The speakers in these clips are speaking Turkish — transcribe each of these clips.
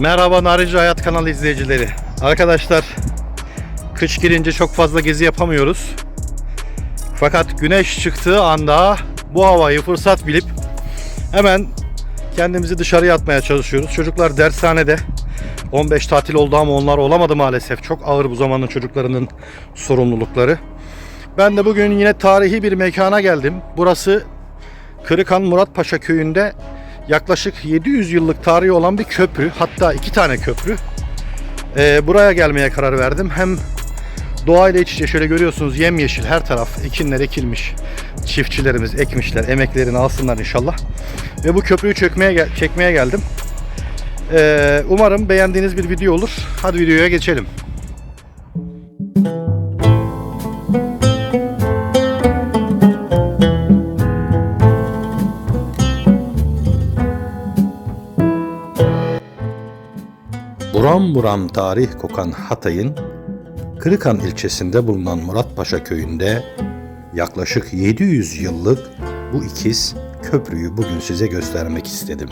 Merhaba Narinci Hayat kanalı izleyicileri. Arkadaşlar kış girince çok fazla gezi yapamıyoruz. Fakat güneş çıktığı anda bu havayı fırsat bilip hemen kendimizi dışarıya atmaya çalışıyoruz. Çocuklar dershanede 15 tatil oldu ama onlar olamadı maalesef. Çok ağır bu zamanın çocuklarının sorumlulukları. Ben de bugün yine tarihi bir mekana geldim. Burası Kırıkan Muratpaşa köyünde yaklaşık 700 yıllık tarihi olan bir köprü. Hatta iki tane köprü. Ee, buraya gelmeye karar verdim. Hem doğayla iç içe şöyle görüyorsunuz yemyeşil her taraf ekinler ekilmiş. Çiftçilerimiz ekmişler. Emeklerini alsınlar inşallah. Ve bu köprüyü çökmeye gel- çekmeye geldim. Ee, umarım beğendiğiniz bir video olur. Hadi videoya geçelim. Buram buram tarih kokan Hatay'ın Kırıkan ilçesinde bulunan Muratpaşa köyünde yaklaşık 700 yıllık bu ikiz köprüyü bugün size göstermek istedim.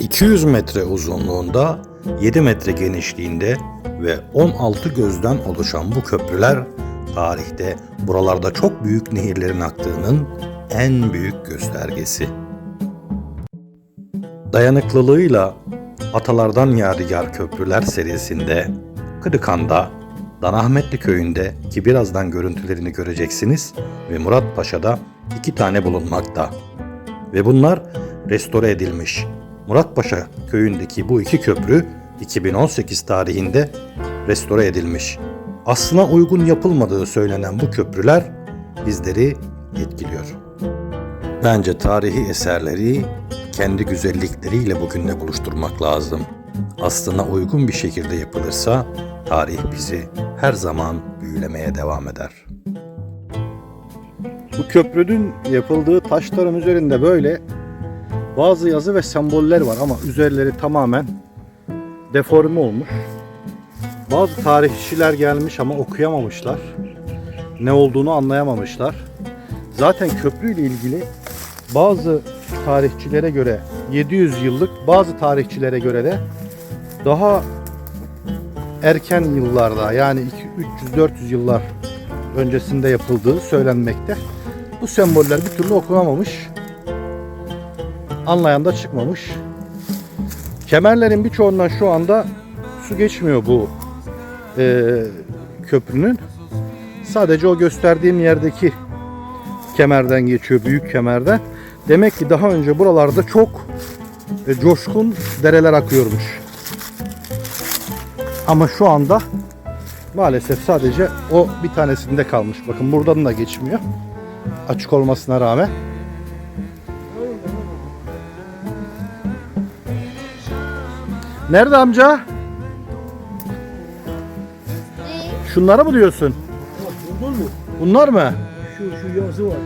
200 metre uzunluğunda, 7 metre genişliğinde ve 16 gözden oluşan bu köprüler tarihte buralarda çok büyük nehirlerin aktığının en büyük göstergesi. Dayanıklılığıyla Atalardan Yadigar Köprüler serisinde Kırıkan'da, Danahmetli köyünde ki birazdan görüntülerini göreceksiniz ve Murat Paşa'da iki tane bulunmakta. Ve bunlar restore edilmiş. Muratpaşa köyündeki bu iki köprü 2018 tarihinde restore edilmiş. Aslına uygun yapılmadığı söylenen bu köprüler bizleri etkiliyor. Bence tarihi eserleri kendi güzellikleriyle bugünle buluşturmak lazım. Aslına uygun bir şekilde yapılırsa tarih bizi her zaman büyülemeye devam eder. Bu köprünün yapıldığı taşların üzerinde böyle bazı yazı ve semboller var ama üzerleri tamamen deforme olmuş. Bazı tarihçiler gelmiş ama okuyamamışlar. Ne olduğunu anlayamamışlar. Zaten köprüyle ilgili bazı tarihçilere göre 700 yıllık, bazı tarihçilere göre de daha erken yıllarda yani 300-400 yıllar öncesinde yapıldığı söylenmekte. Bu semboller bir türlü okunamamış. Anlayan da çıkmamış. Kemerlerin birçoğundan şu anda su geçmiyor bu e, köprünün. Sadece o gösterdiğim yerdeki kemerden geçiyor, büyük kemerden. Demek ki daha önce buralarda çok e, coşkun dereler akıyormuş. Ama şu anda maalesef sadece o bir tanesinde kalmış. Bakın buradan da geçmiyor. Açık olmasına rağmen. Nerede amca? Şunlara mı diyorsun? Bunlar mı? Şu, şu yazı var.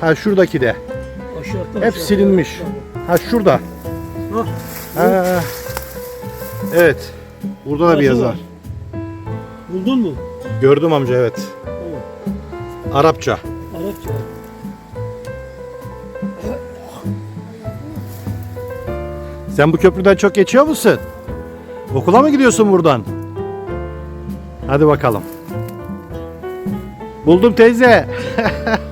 Ha şuradaki de. Aşağıda. Hep silinmiş. Ha şurada. Hah, Ha. Evet. Burada da bir yazı var. Buldun mu? Gördüm amca evet. Tamam. Arapça. Arapça. Sen bu köprüden çok geçiyor musun? Okula mı gidiyorsun buradan? Hadi bakalım. Buldum teyze.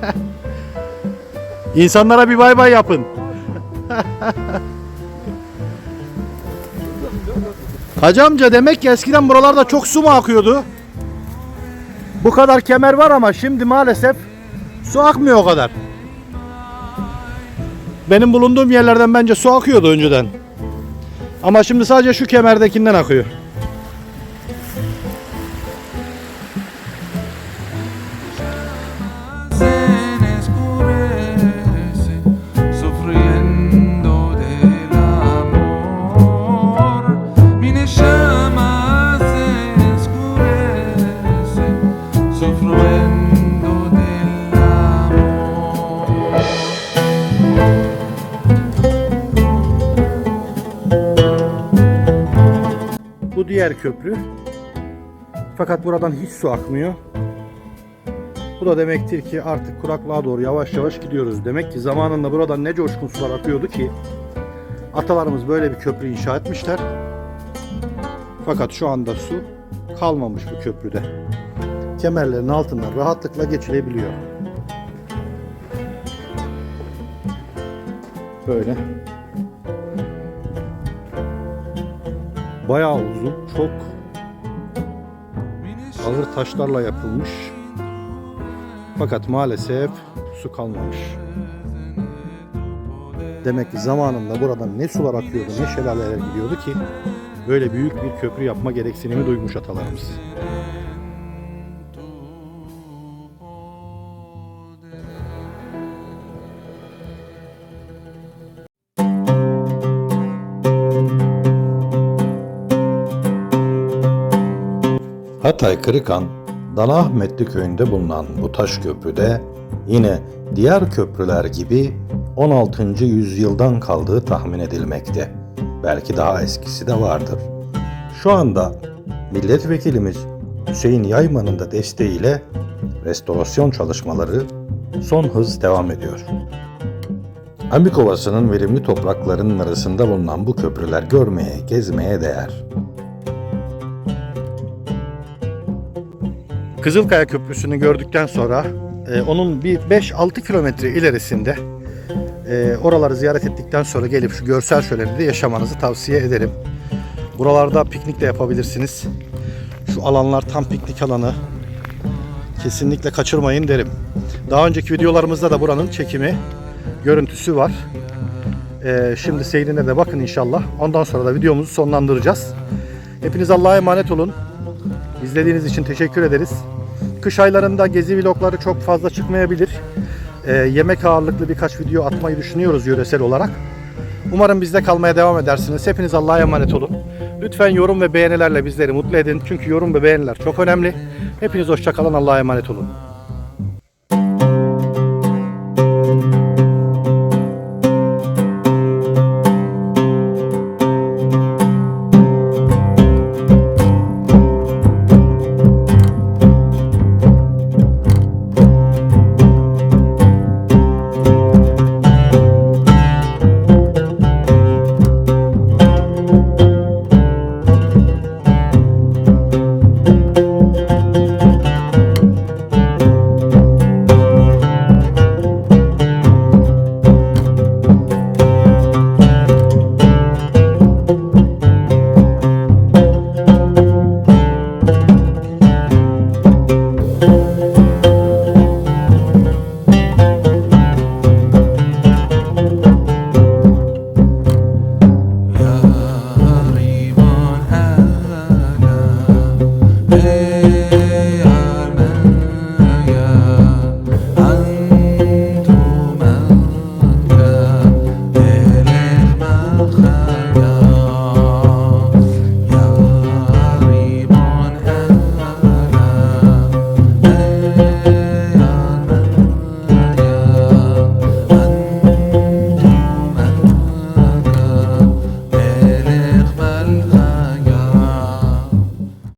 İnsanlara bir bay bay yapın. Hacı amca demek ki eskiden buralarda çok su mu akıyordu? Bu kadar kemer var ama şimdi maalesef su akmıyor o kadar. Benim bulunduğum yerlerden bence su akıyordu önceden. Ama şimdi sadece şu kemerdekinden akıyor. Köprü. Fakat buradan hiç su akmıyor. Bu da demektir ki artık kuraklığa doğru yavaş yavaş gidiyoruz. Demek ki zamanında buradan ne coşkun sular akıyordu ki Atalarımız böyle bir köprü inşa etmişler. Fakat şu anda su kalmamış bu köprüde. Kemerlerin altından rahatlıkla geçilebiliyor. Böyle. Bayağı uzun, çok ağır taşlarla yapılmış. Fakat maalesef su kalmamış. Demek ki zamanında buradan ne sular akıyordu, ne şelaleler gidiyordu ki böyle büyük bir köprü yapma gereksinimi duymuş atalarımız. Hatay Kırıkan, Danaahmetli köyünde bulunan bu taş köprüde yine diğer köprüler gibi 16. yüzyıldan kaldığı tahmin edilmekte. Belki daha eskisi de vardır. Şu anda milletvekilimiz Hüseyin Yayman'ın da desteğiyle restorasyon çalışmaları son hız devam ediyor. Ambik Ovası'nın verimli topraklarının arasında bulunan bu köprüler görmeye, gezmeye değer. Kızılkaya Köprüsü'nü gördükten sonra e, onun bir 5-6 kilometre ilerisinde e, oraları ziyaret ettikten sonra gelip şu görsel şöleni de yaşamanızı tavsiye ederim. Buralarda piknik de yapabilirsiniz. Şu alanlar tam piknik alanı. Kesinlikle kaçırmayın derim. Daha önceki videolarımızda da buranın çekimi, görüntüsü var. E, şimdi seyrine de bakın inşallah. Ondan sonra da videomuzu sonlandıracağız. Hepiniz Allah'a emanet olun. İzlediğiniz için teşekkür ederiz. Kış aylarında gezi vlogları çok fazla çıkmayabilir. Ee, yemek ağırlıklı birkaç video atmayı düşünüyoruz yöresel olarak. Umarım bizde kalmaya devam edersiniz. Hepiniz Allah'a emanet olun. Lütfen yorum ve beğenilerle bizleri mutlu edin. Çünkü yorum ve beğeniler çok önemli. Hepiniz hoşçakalın. Allah'a emanet olun.